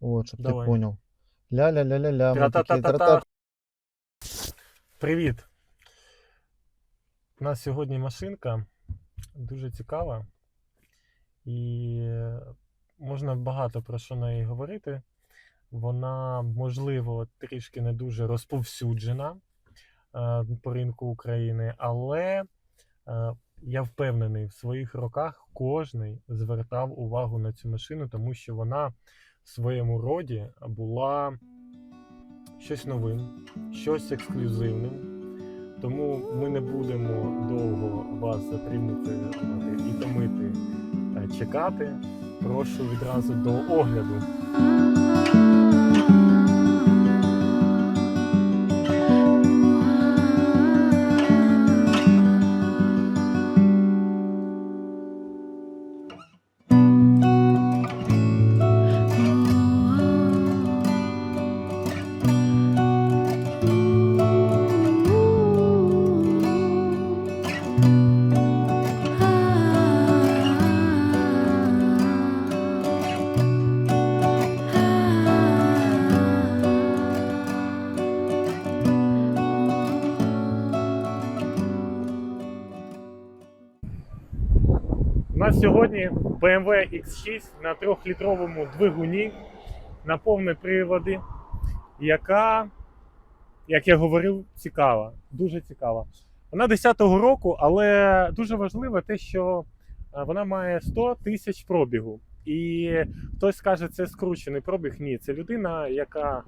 От, щоб Давай. ти поняв. Ля-ля-ля-ля-ля. Привіт! У нас сьогодні машинка дуже цікава, і можна багато про що неї говорити. Вона, можливо, трішки не дуже розповсюджена е, по ринку України, але е, я впевнений, в своїх роках кожний звертав увагу на цю машину, тому що вона своєму роді була щось новим, щось ексклюзивним. Тому ми не будемо довго вас затримувати і томити е, чекати. Прошу відразу до огляду. Нас сьогодні BMW X6 на 3-літровому двигуні на повні приводи, яка, як я говорив, цікава, дуже цікава. Вона 10-го року, але дуже важливо те, що е, вона має 100 тисяч пробігу. І хтось скаже, це скручений пробіг. Ні, це людина, яка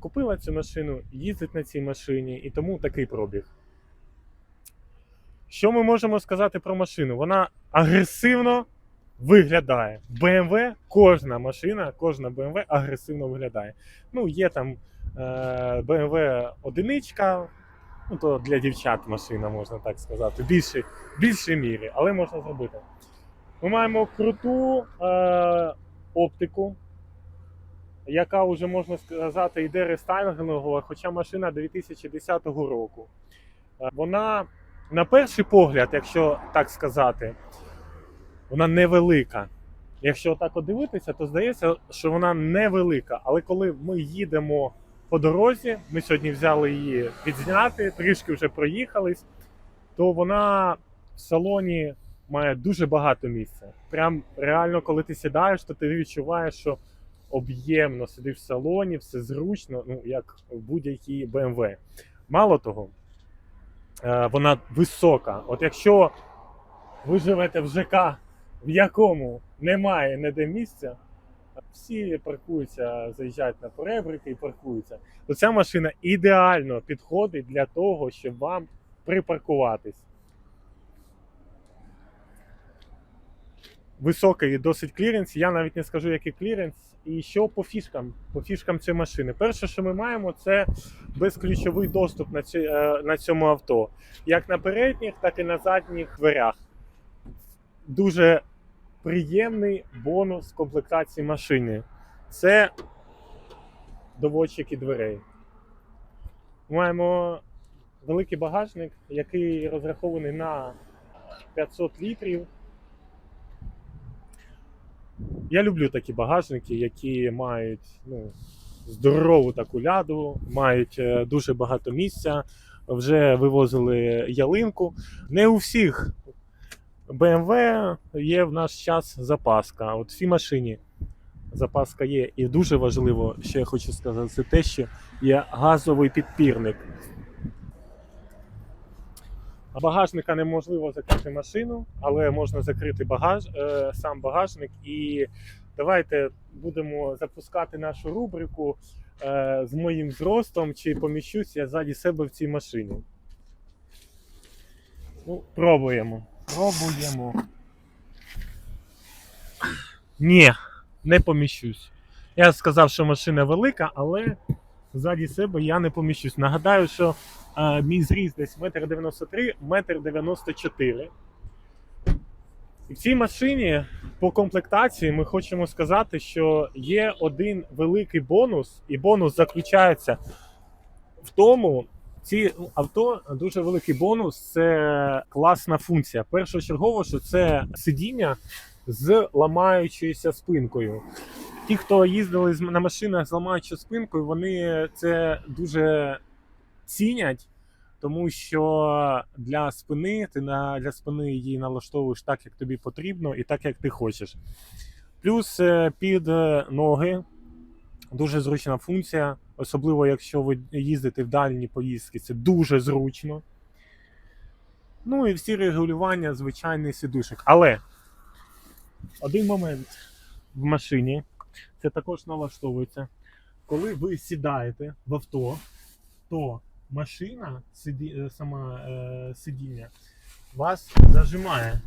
купила цю машину, їздить на цій машині, і тому такий пробіг. Що ми можемо сказати про машину? Вона агресивно виглядає. BMW, кожна машина, кожна BMW агресивно виглядає. Ну, є там е, BMW одиничка, ну то для дівчат машина, можна так сказати, в більшій мірі, але можна зробити. Ми маємо круту е, оптику, яка вже можна сказати йде рестайлингова, хоча машина 2010 року. Е, Вона на перший погляд, якщо так сказати, вона невелика. Якщо так от дивитися, то здається, що вона невелика. Але коли ми їдемо по дорозі, ми сьогодні взяли її відзняти, трішки вже проїхались, то вона в салоні має дуже багато місця. Прям реально, коли ти сідаєш, то ти відчуваєш, що об'ємно сидиш в салоні, все зручно, ну як в будь-якій BMW. Мало того, вона висока. От якщо ви живете в ЖК, в якому немає ніде місця, всі паркуються, заїжджають на перебрики і паркуються, то ця машина ідеально підходить для того, щоб вам припаркуватись. Високий досить кліренс, я навіть не скажу, який кліренс. І що по фішкам, по фішкам цієї машини. Перше, що ми маємо, це безключовий доступ на, ці, е, на цьому авто, як на передніх, так і на задніх дверях. Дуже приємний бонус комплектації машини. Це доводчики дверей. Маємо великий багажник, який розрахований на 500 літрів. Я люблю такі багажники, які мають ну, здорову таку ляду, мають е, дуже багато місця. Вже вивозили ялинку. Не у всіх BMW є в наш час запаска. От в цій машині запаска є. І дуже важливо, що я хочу сказати, це те, що є газовий підпірник. Багажника неможливо закрити машину, але можна закрити багаж, е, сам багажник. І давайте будемо запускати нашу рубрику е, з моїм зростом, чи поміщусь я ззаді себе в цій машині. Ну, пробуємо. Пробуємо. Ні, не поміщусь. Я сказав, що машина велика, але ззаді себе я не поміщусь. Нагадаю, що е, мій зріст десь 1,93 м, 1,94 м. І в цій машині по комплектації ми хочемо сказати, що є один великий бонус, і бонус заключається в тому, ці авто дуже великий бонус це класна функція. Першочергово, що це сидіння з ламаючоюся спинкою. ті, хто їздили на машинах з ламаючою спинкою, вони це дуже цінять, тому що для спини ти на для спини її налаштовуєш так, як тобі потрібно, і так, як ти хочеш. Плюс е, під е, ноги дуже зручна функція, особливо якщо ви їздите в дальні поїздки, це дуже зручно. Ну і всі регулювання звичайний сидушок. Але один момент в машині це також налаштовується. Коли ви сідаєте в авто, то машина, сиді, е, сама е, сидіння, вас зажимає.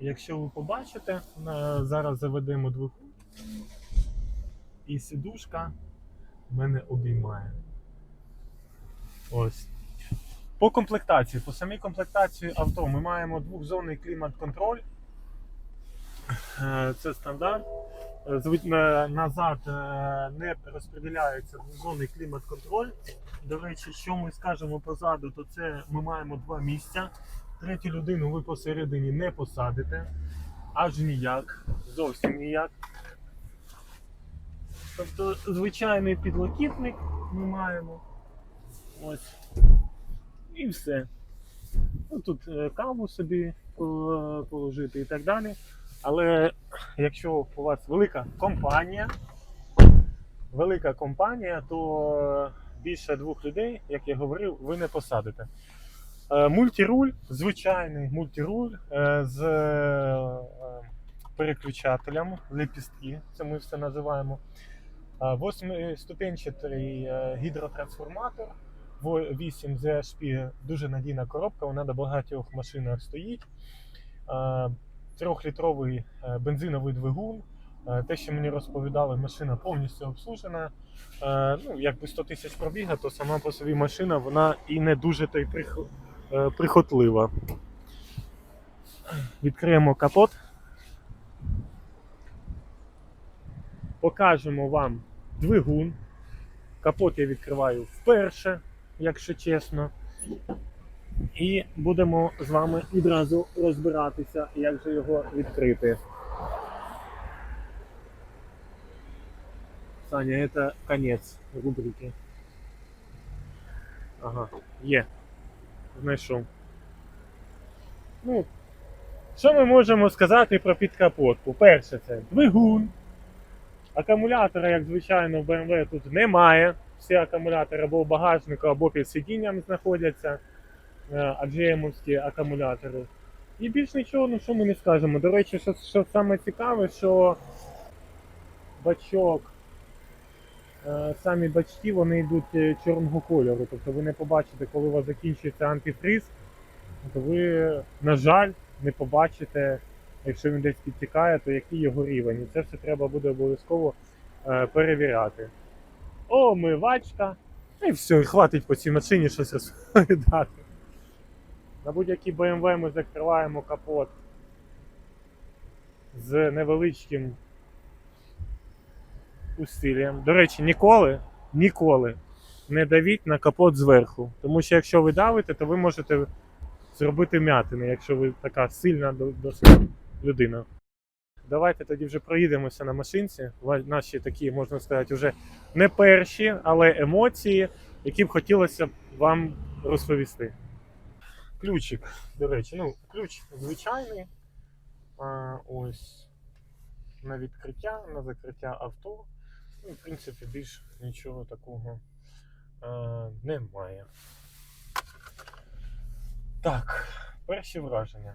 Якщо ви побачите, зараз заведемо двигун, і сидушка мене обіймає. Ось. По комплектації, по самій комплектації авто ми маємо двохзонний клімат-контроль. Е, Це стандарт. Е, Назад не розподіляється двохзонний клімат-контроль. До речі, що ми скажемо позаду, то це ми маємо два місця. Третю людину ви посередині не посадите. Аж ніяк. Зовсім ніяк. Тобто звичайний підлокітник ми маємо. Ось. І все. Ну, тут е, каву собі положити і так далі. Але якщо у вас велика компанія, велика компанія, то більше двох людей, як я говорив, ви не посадите. Е, Мультируль, звичайний мультируль е, з е, переключателем, лепістки, це ми все називаємо. Восьмиступенчатий гідротрансформатор, 8 ZHP, дуже надійна коробка, вона на багатьох машинах стоїть. Трьохлітровий бензиновий двигун. Е, Те, що мені розповідали, машина повністю обслужена. Е, Ну, якби 100 тисяч пробіга, то сама по собі машина вона і не дуже та прих- е, прихотлива. Відкриємо капот. Покажемо вам двигун. Капот я відкриваю вперше, якщо чесно. І будемо з вами відразу розбиратися, як же його відкрити. Саня, це конець рубрики. Ага, є. Знайшов. Ну, що ми можемо сказати про підкапот? По-перше, це двигун. Акумулятора, як звичайно, в BMW тут немає. Всі акумулятори або в багажнику, або під сидінням знаходяться. аджемовські акумулятори. І більш нічого, ну що ми не скажемо. До речі, що, що саме цікаве, що бачок, е, самі бачки вони йдуть е, чорного кольору. Тобто ви не побачите, коли у вас закінчується антифриз, то ви, на жаль, не побачите, якщо він десь підтікає, то який його рівень. І це все треба буде обов'язково е, перевіряти. Омивачка. І все, хватить по цій машині щось розповідати. На будь-якій BMW ми закриваємо капот з невеличким усиллям. До речі, ніколи, ніколи не давіть на капот зверху. Тому що якщо ви давите, то ви можете зробити м'ятини, якщо ви така сильна досить людина. Давайте тоді вже проїдемося на машинці. Наші такі, можна сказати, вже не перші, але емоції, які б хотілося вам розповісти. Ключик, до речі, ну, ключ звичайний. А, ось на відкриття, на закриття авто. Ну, в принципі, більш нічого такого а, немає. Так, перші враження.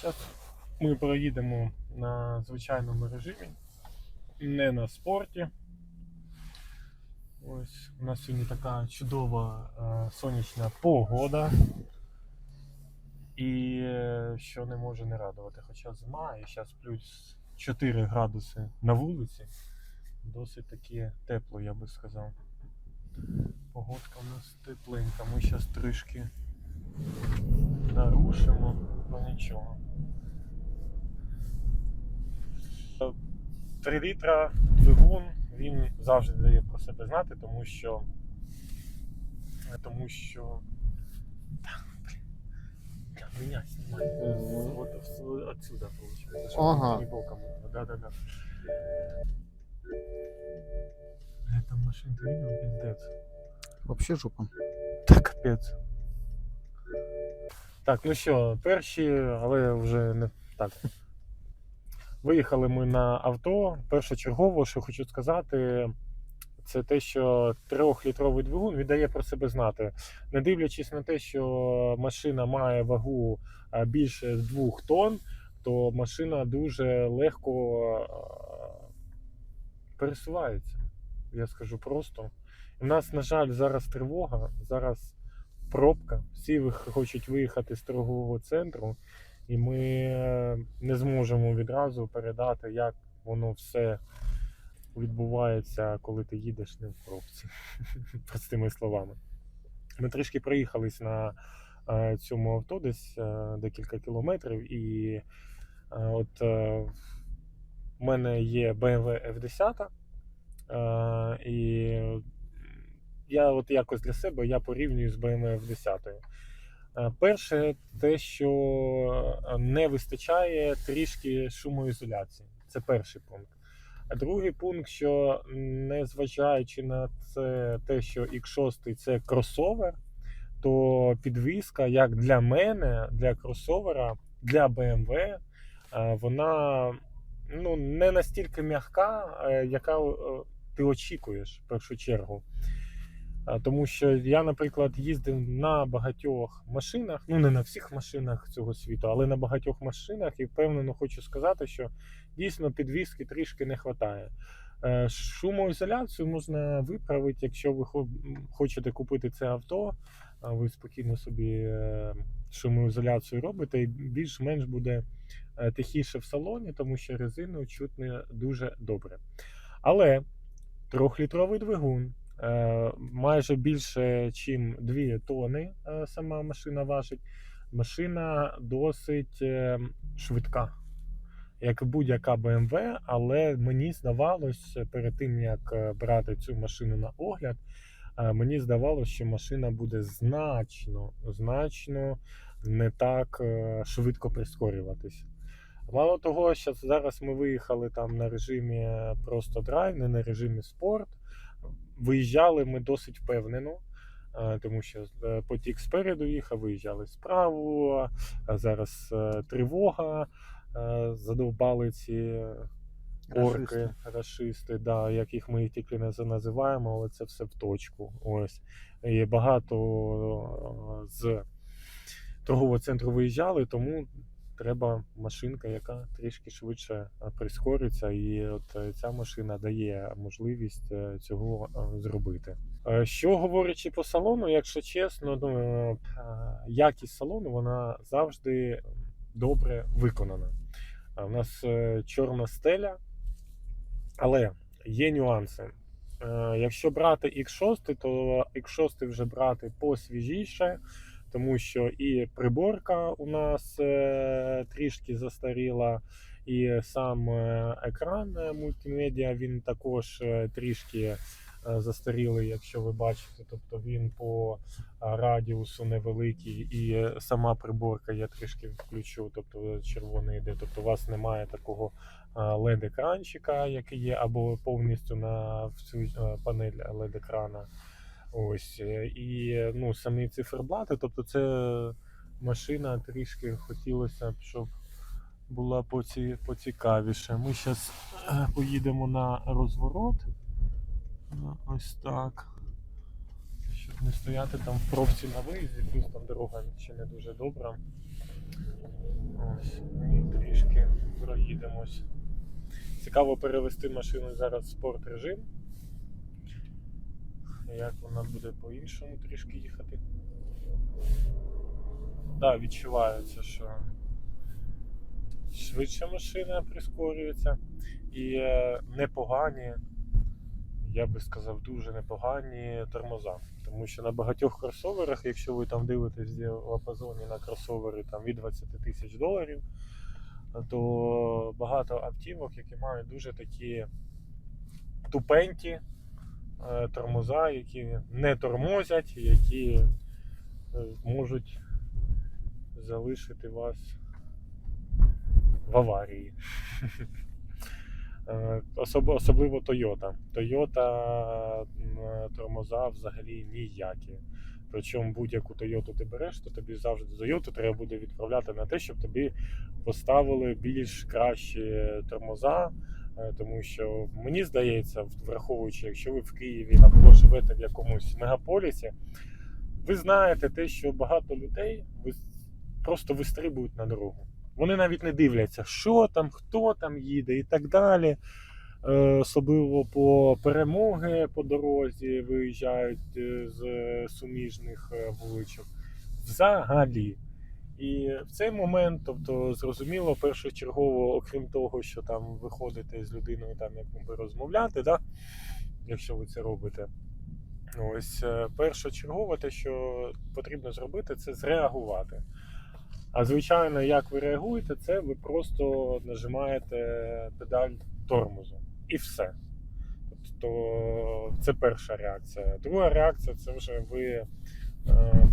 Зараз ми проїдемо на звичайному режимі, не на спорті. Ось у нас сьогодні така чудова е, сонячна погода. І е, що не може не радувати. Хоча зима і зараз плюс 4 градуси на вулиці. Досить таки тепло, я би сказав. Погодка у нас тепленька, ми зараз трішки нарушимо, ну нічого. 3 літра двигун, він завжди дає про себе знати, тому що. Тому що. Меня снимает. Вот отсюда, получается. Ага. Да, да, да. Бля, там машин ти видел, пиздец. Вообще жопа. Та капець. Так, ну що, перші, але вже не так. Виїхали ми на авто. Першочергово, що хочу сказати, це те, що трьохлітровий двигун віддає про себе знати. Не дивлячись на те, що машина має вагу більше 2 тонн, то машина дуже легко а, пересувається. Я скажу просто. У нас, на жаль, зараз тривога, зараз пробка. Всі хочуть виїхати з торгового центру, і ми е, не зможемо відразу передати, як воно все відбувається, коли ти їдеш не в пробці. Простими словами. Ми трішки проїхались на е, цьому авто, десь е, декілька кілометрів, і от в мене є BMW F10. Е, і я от якось для себе я порівнюю з BMW F10. Е, Перше, те, що не вистачає трішки шумоізоляції. Це перший пункт. А другий пункт, що незважаючи на це, те, що X6 це кросовер, то підвізка, як для мене, для кросовера, для BMW, е, вона ну, не настільки м'яка, е, яка е, ти очікуєш в першу чергу. Тому що я, наприклад, їздив на багатьох машинах, ну не на всіх машинах цього світу, але на багатьох машинах, і впевнено хочу сказати, що дійсно підвіски трішки не вистачає. Е, Шумоізоляцію можна виправити, якщо ви хочете купити це авто, ви спокійно собі е, шумоізоляцію робите, і більш-менш буде е, тихіше в салоні, тому що резину чутно дуже добре. Але трьохлітровий двигун. е, Майже більше, ніж 2 тони е, сама машина важить. Машина досить швидка, як будь-яка BMW, але мені здавалось, перед тим як брати цю машину на огляд, мені здавалося, що машина буде значно, значно не так е, швидко прискорюватись. Мало того, що зараз ми виїхали там на режимі просто драйв, не на режимі спорт. Виїжджали ми досить впевнено, е, тому що е, потік спереду їхав, виїжджали справу, а зараз тривога, задовбали ці орки, рашисти, да, яких ми їх тільки не називаємо, але це все в точку. Ось. І багато з торгового центру виїжджали, тому треба машинка, яка трішки швидше е, прискориться. І от е, ця машина дає можливість е, цього зробити. Що говорячи по салону, якщо чесно, ну, якість салону вона завжди добре виконана. У нас чорна стеля, але є нюанси. Якщо брати X6, то X6 вже брати посвіжіше, тому що і приборка у нас е, трішки застаріла, і сам е, екран е, мультимедіа він також трішки застарілий, якщо ви бачите. Тобто він по радіусу невеликий, і сама приборка я трішки включу, тобто червоний йде. Тобто у вас немає такого led екранчика який є, або повністю на всю панель led екрана Ось. е, І ну, самі циферблати, тобто це машина трішки хотілося б, щоб була поці, поцікавіше. Ми зараз поїдемо на розворот. Е, Ось так. Щоб не стояти там в пробці на виїзді, плюс там дорога ще не дуже добра. Ось, і трішки проїдемось. Цікаво перевести машину зараз в спорт режим. Як вона буде по-іншому трішки їхати. Так, да, відчувається, що швидше машина прискорюється. І е, непогані, я би сказав, дуже непогані тормоза. Тому що на багатьох кросоверах, якщо ви там дивитесь в діапазоні на кросовери там, від 20 тисяч доларів, то багато автівок, які мають дуже такі тупенькі тормоза, які не тормозять, які е, можуть залишити вас в аварії. Е, особ- особливо Toyota. Toyota тормоза взагалі ніякі. Причому будь-яку Toyota ти береш, то тобі завжди Toyota треба буде відправляти на те, щоб тобі поставили більш кращі тормоза. Е, Тому що мені здається, враховуючи, якщо ви в Києві або живете в якомусь мегаполісі, ви знаєте те, що багато людей просто вистрибують на дорогу. Вони навіть не дивляться, що там, хто там їде і так далі. Е, Особливо по перемоги по дорозі виїжджають е, з суміжних вуличок. Взагалі. І в цей момент, тобто, зрозуміло, першочергово, окрім того, що там виходите з людиною, там якби розмовляти, да? якщо ви це робите. Ось е, першочергово те, що потрібно зробити, це зреагувати. А звичайно, як ви реагуєте, це ви просто нажимаєте педаль тормозу. І все. Тобто це перша реакція. Друга реакція це вже ви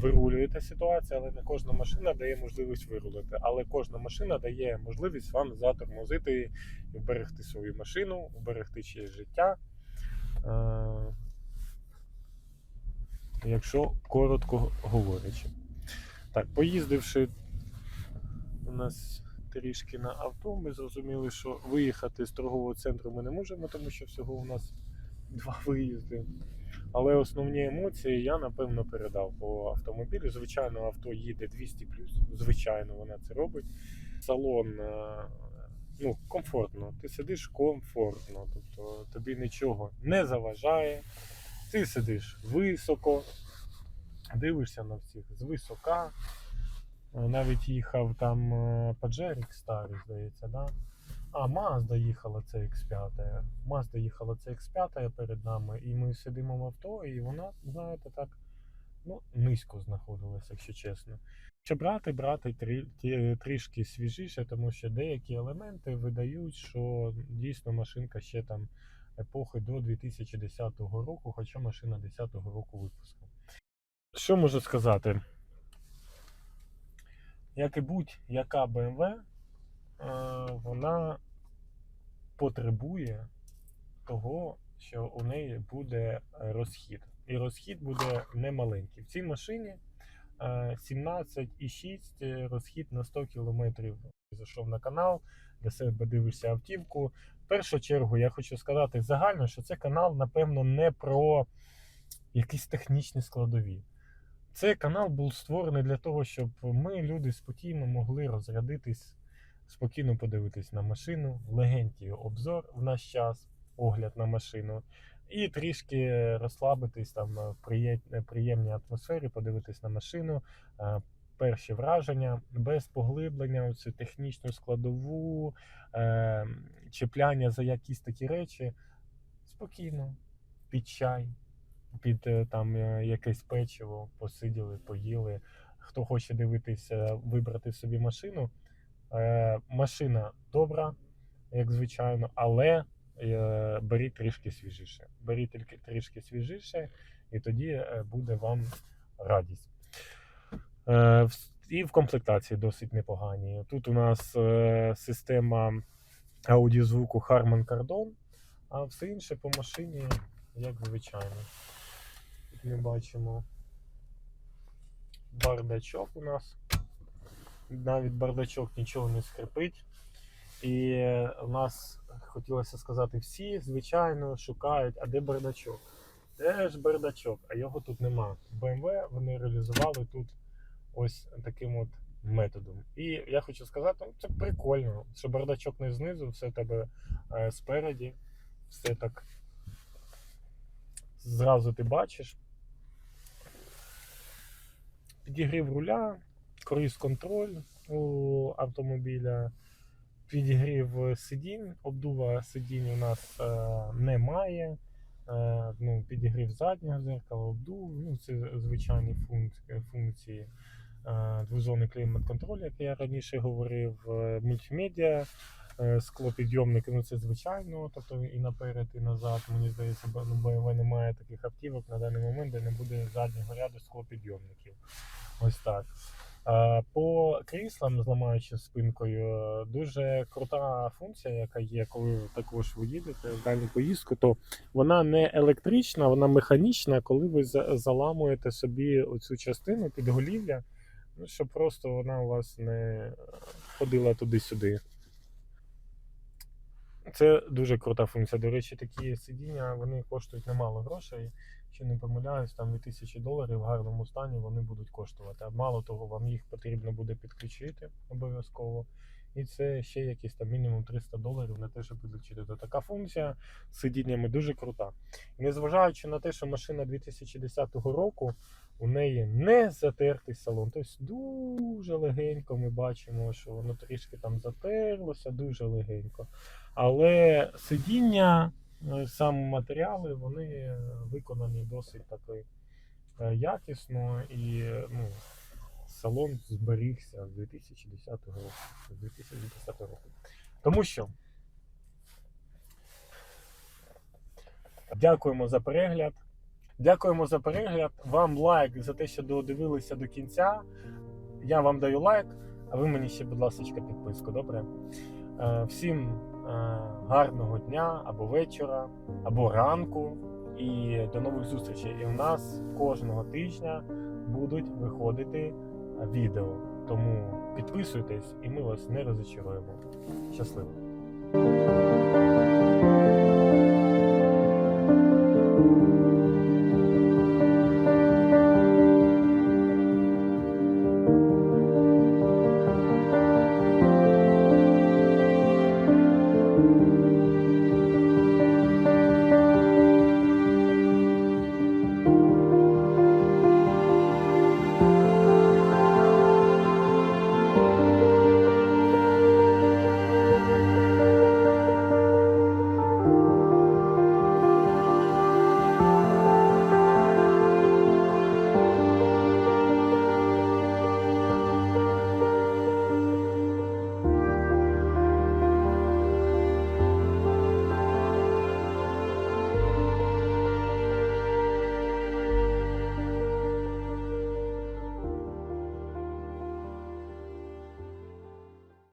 вирулюєте ситуацію, але не кожна машина дає можливість вирулити. Але кожна машина дає можливість вам затормозити і вберегти свою машину, вберегти чиєсь життя. Е, Якщо коротко говорячи. Так, поїздивши у нас трішки на авто, ми зрозуміли, що виїхати з торгового центру ми не можемо, тому що всього у нас два виїзди. Але основні емоції я напевно передав по автомобілю. Звичайно, авто їде 200 Звичайно, вона це робить. Салон е, ну, комфортно. Ти сидиш комфортно, тобто тобі нічого не заважає. Ти сидиш високо, дивишся на всіх звисока. Е, Навіть їхав там Паджерік старий, здається, да? А, Mazda їхала CX5. Mazda їхала CX5 перед нами, і ми сидимо в авто, і вона, знаєте, так ну, низько знаходилася, якщо чесно. Чи брати, брати трі, трішки свіжіше, тому що деякі елементи видають, що дійсно машинка ще там епохи до 2010 року, хоча машина 10 року випуску. Що можу сказати? Як і будь-яка BMW, вона потребує того, що у неї буде розхід. І розхід буде немаленький. В цій машині е, 17,6 розхід на 100 км. Зайшов на канал, для себе дивишся автівку. В першу чергу я хочу сказати загально, що це канал, напевно, не про якісь технічні складові. Цей канал був створений для того, щоб ми, люди, спокійно могли розрядитись, спокійно подивитись на машину, легенький обзор в наш час, огляд на машину, і трішки розслабитись там в приємній атмосфері, подивитись на машину, е, перші враження, без поглиблення у цю технічну складову, е, чіпляння за якісь такі речі. Спокійно, під чай, під е, там е, якесь печиво, посиділи, поїли. Хто хоче дивитися, вибрати собі машину. Е, машина добра, як звичайно, але е, беріть трішки свіжіше. Беріть тільки трішки свіжіше, і тоді е, буде вам радість. І в комплектації досить непогані. Тут у нас система аудіозвуку Harman Kardon, а все інше по машині, як звичайно. Тут ми бачимо бардачок у нас. Навіть бардачок нічого не скрипить. І у нас хотілося сказати, всі, звичайно, шукають, а де бардачок? Де ж бардачок? А його тут нема. BMW вони реалізували тут ось таким от методом. І я хочу сказати, ну, це прикольно, що бардачок не знизу, все тебе е, спереді, все так зразу ти бачиш. Підігрів руля, круїз-контроль у автомобіля, підігрів сидінь, обдува сидінь у нас е, немає. Е, ну, підігрів заднього зеркала, обдув, ну, це звичайні функції. функції. Е, двозонний клімат-контроль, як я раніше говорив, е, мультимедіа, е, склопідйомники, ну це звичайно, тобто і наперед, і назад. Мені здається, ну, BMW немає таких автівок на даний момент, де не буде заднього ряду склопідйомників. Ось так. Е, По кріслам, зламаючи спинкою, е, дуже крута функція, яка є, коли також ви їдете в дальню поїздку, то вона не електрична, вона механічна, коли ви заламуєте собі оцю частину підголів'я, ну, щоб просто вона у вас не ходила туди-сюди. Це дуже крута функція. До речі, такі сидіння вони коштують немало грошей. Якщо не помиляюсь, там від тисячі доларів в гарному стані вони будуть коштувати. А мало того, вам їх потрібно буде підключити обов'язково. І це ще якісь там мінімум 300 доларів на те, щоб підключити. То така функція з сидіннями дуже крута. І незважаючи на те, що машина 2010 року, у неї не затертий салон. Тобто дуже легенько ми бачимо, що воно трішки там затерлося, дуже легенько. Але сидіння, сам матеріали, вони е, виконані досить таки е, якісно і ну, салон зберігся з 2010 року. З 2010 року. Тому що дякуємо за перегляд. Дякуємо за перегляд. Вам лайк за те, що додивилися до кінця. Я вам даю лайк, а ви мені ще, будь ласка, підписку. Добре? Е, Всім гарного дня або вечора, або ранку. І до нових зустрічей. І у нас кожного тижня будуть виходити відео. Тому підписуйтесь, і ми вас не розочаруємо. Щасливо!